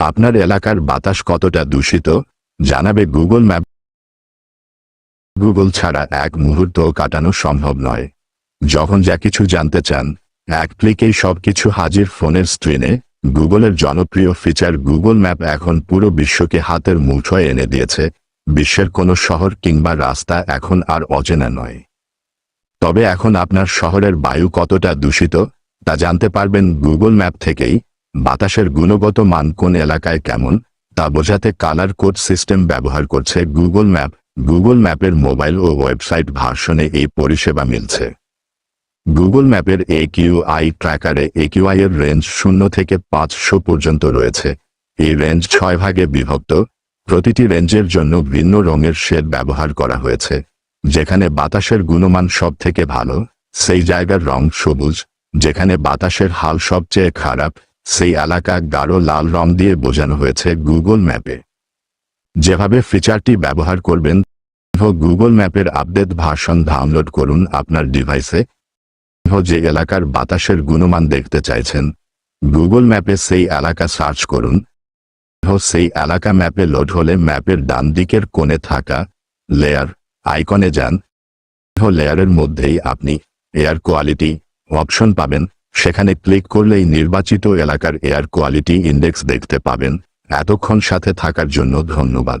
আপনার এলাকার বাতাস কতটা দূষিত? জানাবে গুগল ম্যাপ। গুগল ছাড়া এক মুহূর্ত কাটানো সম্ভব নয়। যখন যা কিছু জানতে চান, এক ক্লিকেই সবকিছু হাজির ফোনের স্ক্রিনে, গুগলের জনপ্রিয় ফিচার গুগল ম্যাপ এখন পুরো বিশ্বকে হাতের মুঠোয় এনে দিয়েছে। বিশ্বের কোনো শহর কিংবা রাস্তা এখন আর অচেনা নয়। তবে এখন আপনার শহরের বায়ু কতটা দূষিত, তা জানতে পারবেন গুগল ম্যাপ থেকেই। বাতাসের গুণগত মান কোন এলাকায় কেমন, তা বোঝাতে কালার কোড সিস্টেম ব্যবহার করছে গুগল ম্যাপ গুগল ম্যাপের মোবাইল ও ওয়েবসাইট ভার্সনে এই পরিষেবা মিলছে। গুগল ম্যাপের একিউআই ট্র্যাকারে একিউআই এর রেঞ্জ শূন্য থেকে পাঁচশো পর্যন্ত রয়েছে। এই রেঞ্জ ছয় ভাগে বিভক্ত। প্রতিটি রেঞ্জের জন্য ভিন্ন রঙের শেড ব্যবহার করা হয়েছে। যেখানে বাতাসের গুণমান সব থেকে ভালো, সেই জায়গার রং সবুজ। যেখানে বাতাসের হাল সবচেয়ে খারাপ সেই এলাকা গাঢ় লাল রং দিয়ে বোঝানো হয়েছে গুগল ম্যাপে। যেভাবে ফিচারটি ব্যবহার করবেন গুগল ম্যাপের আপডেট ভার্সন ডাউনলোড করুন আপনার ডিভাইসে। যে এলাকার বাতাসের গুণমান দেখতে চাইছেন, গুগল ম্যাপে সেই এলাকা সার্চ করুন। সেই এলাকা ম্যাপে লোড হলে ম্যাপের ডান দিকের কোণে থাকা লেয়ার আইকনে যান। লেয়ারের মধ্যেই আপনি এয়ার কোয়ালিটি অপশন পাবেন। সেখানে ক্লিক করলেই নির্বাচিত এলাকার এয়ার কোয়ালিটি ইন্ডেক্স দেখতে পাবেন। এতক্ষণ সাথে থাকার জন্য ধন্যবাদ।